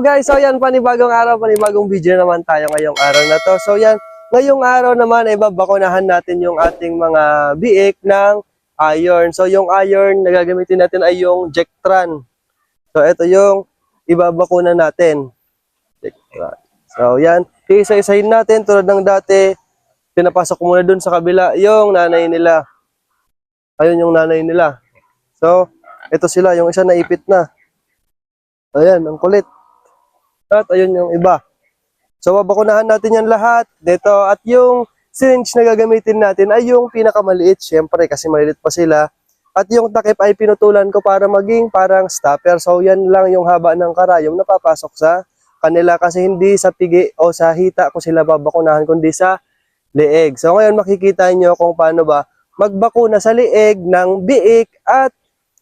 Guys, so yan, panibagong araw, panibagong video naman tayo ngayong araw na to. So yan, ngayong araw naman ay babakunahan natin yung ating mga biik ng iron. So yung iron na gagamitin natin ay yung Jectran. So ito yung ibabakuna natin. Jectran. So yan, isa-isahin natin tulad ng dati. Pinapasok muna dun sa kabila yung nanay nila. Ayun yung nanay nila. So, ito sila, yung isa naipit na. Ayan, ang kulit. At ayun yung iba. So, babakunahan natin yan lahat dito. At yung syringe na gagamitin natin ay yung pinakamaliit, syempre, kasi maliit pa sila. At yung takip ay pinutulan ko para maging parang stopper. So, yan lang yung haba ng karayom na papasok sa kanila kasi hindi sa pigi o sa hita ko sila babakunahan, kundi sa leeg. So, ngayon makikita nyo kung paano ba magbakuna sa leeg ng biik at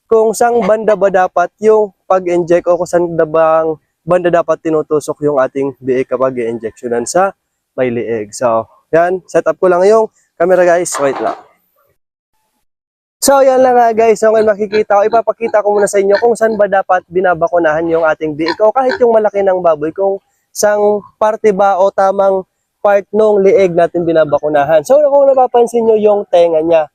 kung saan banda ba dapat yung pag-inject o kung saan bang banda dapat tinutusok yung ating biik kapag i-injectionan sa may liig. So, yan. Set up ko lang yung camera guys. Wait lang. So, yan lang nga guys. So, ngayon makikita ko, ipapakita ko muna sa inyo kung saan ba dapat binabakunahan yung ating biik o kahit yung malaki ng baboy kung sang parte ba o tamang part nung liig natin binabakunahan. So, kung napapansin nyo yung tenga niya,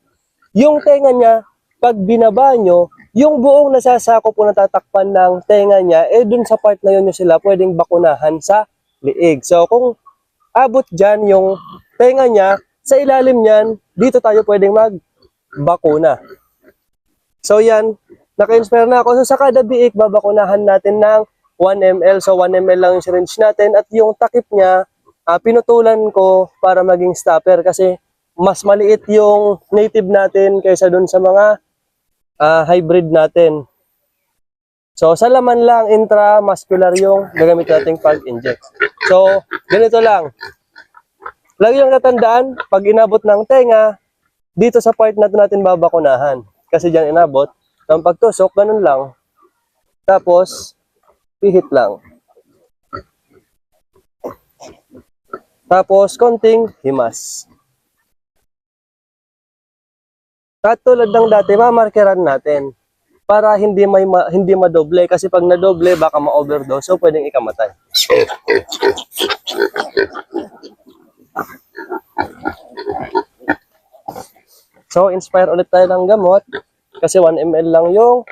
yung tenga niya, pag binaba nyo, yung buong nasasako po natatakpan ng tenga niya, eh dun sa part na yun nyo sila pwedeng bakunahan sa liig. So, kung abot dyan yung tenga niya, sa ilalim niyan, dito tayo pwedeng magbakuna. So, yan, naka-inspire na ako. So, sa kada biik, babakunahan natin ng 1 ml. So, 1 ml lang yung syringe natin. At yung takip niya, ah, pinutulan ko para maging stopper kasi mas maliit yung native natin kaysa dun sa mga ah, hybrid natin. So, sa laman lang, intramuscular yung gagamit nating pag-inject. So, ganito lang. Lagi yung natandaan, pag inabot ng tenga, dito sa part na natin babakunahan. Kasi dyan inabot, ng pagtusok, ganun lang. Tapos, pihit lang. Tapos, konting himas. At tulad ng dati, mamarkeran natin para hindi may ma- hindi madoble kasi pag nadoble baka ma-overdose so pwedeng ikamatay. So inspire ulit tayo ng gamot kasi 1 ml lang yung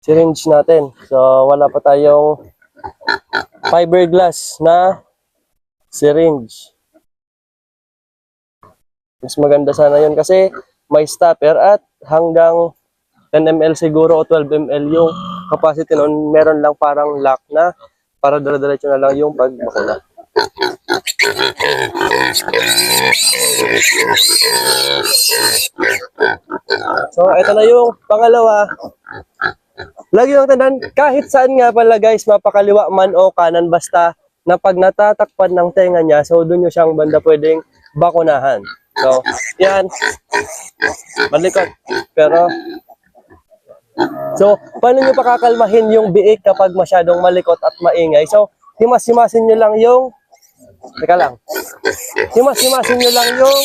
syringe natin. So wala pa tayong fiberglass na syringe. Mas maganda sana yun kasi may stopper at hanggang 10 ml siguro o 12 ml yung capacity nun. Meron lang parang lock na para dire-diretso na lang yung pagbakuna. So, ito na yung pangalawa. Lagi yung tandaan, kahit saan nga pala guys, mapakaliwa man o kanan, basta na pag natatakpan ng tenga niya, so doon nyo siyang banda pwedeng bakunahan. So, yan. Malikot. Pero, so, paano nyo pakakalmahin yung biik kapag masyadong malikot at maingay? So, himas-himasin nyo lang yung, teka lang, himas-himasin nyo lang yung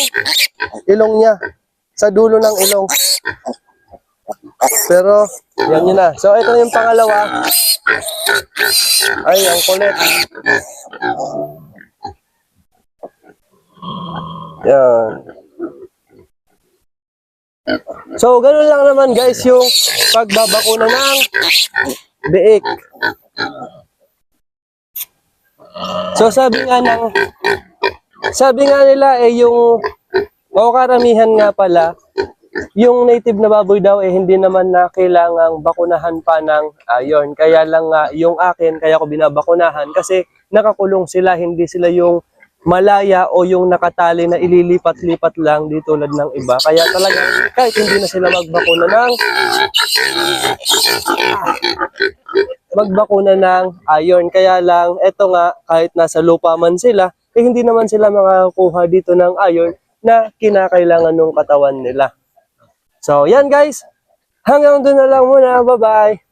ilong niya sa dulo ng ilong. Pero, yan yun na. So, ito yung pangalawa. Ay, ang kulit. Yan. So, ganun lang naman guys yung pagbabakuna ng biik. So, sabi nga ng sabi nga nila eh yung o karamihan nga pala yung native na baboy daw eh hindi naman na kailangang bakunahan pa ng iron. Kaya lang nga yung akin kaya ko binabakunahan kasi nakakulong sila hindi sila yung malaya o yung nakatali na ililipat-lipat lang di tulad ng iba. Kaya talaga kahit hindi na sila magbakuna ng magbakuna ng iron. Kaya lang eto nga kahit nasa lupa man sila eh hindi naman sila makakuha dito ng iron na kinakailangan ng katawan nila. So, yan guys. Hanggang doon na lang muna. Bye-bye.